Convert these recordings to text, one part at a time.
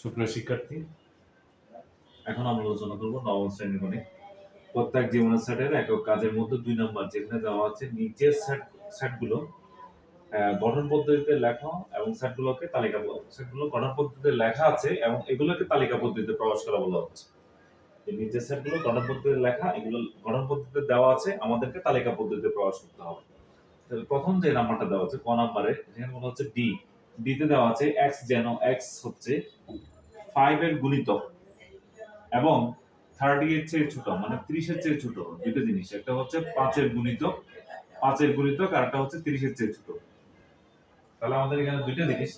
সুপ্রিয় শিক্ষার্থী, এখন আমরা আলোচনা করব নবম শ্রেণির গণিত। প্রত্যেক জীবনের সেটের একক কাজের মধ্যে দুই নম্বর যেখানে দেওয়া আছে, নিচের সেট সেটগুলো গঠন পদ্ধতিতে লেখা এবং সেটগুলোকে তালিকা সেটগুলো গঠন পদ্ধতিতে লেখা আছে এবং এগুলোকে তালিকা পদ্ধতিতে প্রকাশ করা বলা হচ্ছে। এই নিচের সেটগুলো গঠন পদ্ধতিতে লেখা, এগুলো গঠন পদ্ধতিতে দেওয়া আছে, আমাদেরকে তালিকা পদ্ধতিতে প্রকাশ করতে হবে। তাহলে প্রথম যে নাম্বারটা দেওয়া আছে, ক নাম্বারে, যেখানে বলা হচ্ছে ডি ডিতে দেওয়া আছে এক্স যেন এক্স হচ্ছে ফাইভ এর গুণিতক এবং থার্টি এর চেয়ে ছোট মানে ত্রিশের চেয়ে ছোট দুটো জিনিস। একটা হচ্ছে পাঁচের গুণিতক পাঁচের গুণিতক আর একটা হচ্ছে তিরিশের চেয়ে ছোট। তাহলে আমাদের এখানে দুইটা জিনিস।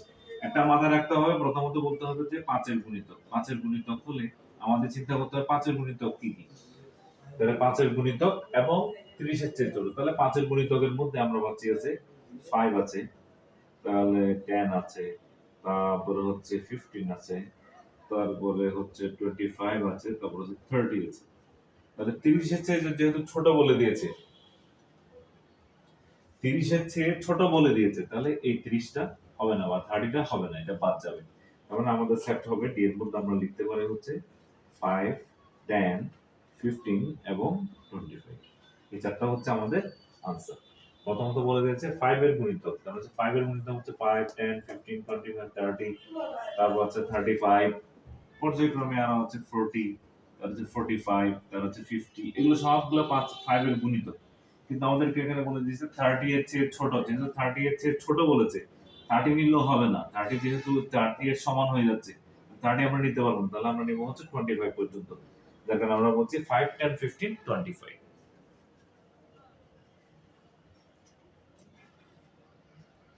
একটা মাথায় রাখতে হবে, প্রথমত বলতে হবে যে পাঁচের গুণিতক পাঁচের গুণিতক হলে আমাদের চিন্তা করতে হবে পাঁচের গুণিতক কি কি? তাহলে পাঁচের গুণিতক এবং তিরিশের চেয়ে ছোট। তাহলে পাঁচের গুণিতকের মধ্যে আমরা পাচ্ছি আছে ফাইভ আছে, তাহলে টেন আছে, তারপরে হচ্ছে ফিফটিন আছে তারপরে হচ্ছে টোয়েন্টি ফাইভ আছে, তারপরে হচ্ছে থার্টি আছে। তাহলে তিরিশের চেয়ে যেহেতু ছোট বলে দিয়েছে, তিরিশের চেয়ে ছোট বলে দিয়েছে, তাহলে এই তিরিশটা হবে না বা থার্টিটা হবে না, এটা বাদ যাবে। তারপরে আমাদের সেট হবে ডি এর মধ্যে আমরা লিখতে পারি হচ্ছে ফাইভ টেন ফিফটিন এবং টোয়েন্টি ফাইভ এই চারটা হচ্ছে আমাদের আনসার প্রথমত বলে দিয়েছে ফাইভ এর গুণিতক, তার হচ্ছে ফাইভ এর গুণিতক হচ্ছে five ten fifteen twenty five thirty তারপর হচ্ছে থার্টি ফাইভ পর্যায়ক্রমে আনা হচ্ছে ফোরটি তার হচ্ছে ফোরটি ফাইভ তার হচ্ছে ফিফটি এগুলো সবগুলো পাঁচ ফাইভের গুণিত। কিন্তু আমাদেরকে এখানে বলে দিয়েছে থার্টি এর চেয়ে ছোট। যেহেতু থার্টি এর চেয়ে ছোট বলেছে থার্টি নিলেও হবে না। থার্টি যেহেতু থার্টি এর সমান হয়ে যাচ্ছে থার্টি আমরা নিতে পারব না। তাহলে আমরা নিবো হচ্ছে টোয়েন্টি ফাইভ পর্যন্ত। যার কারণে আমরা বলছি five ten fifteen twenty five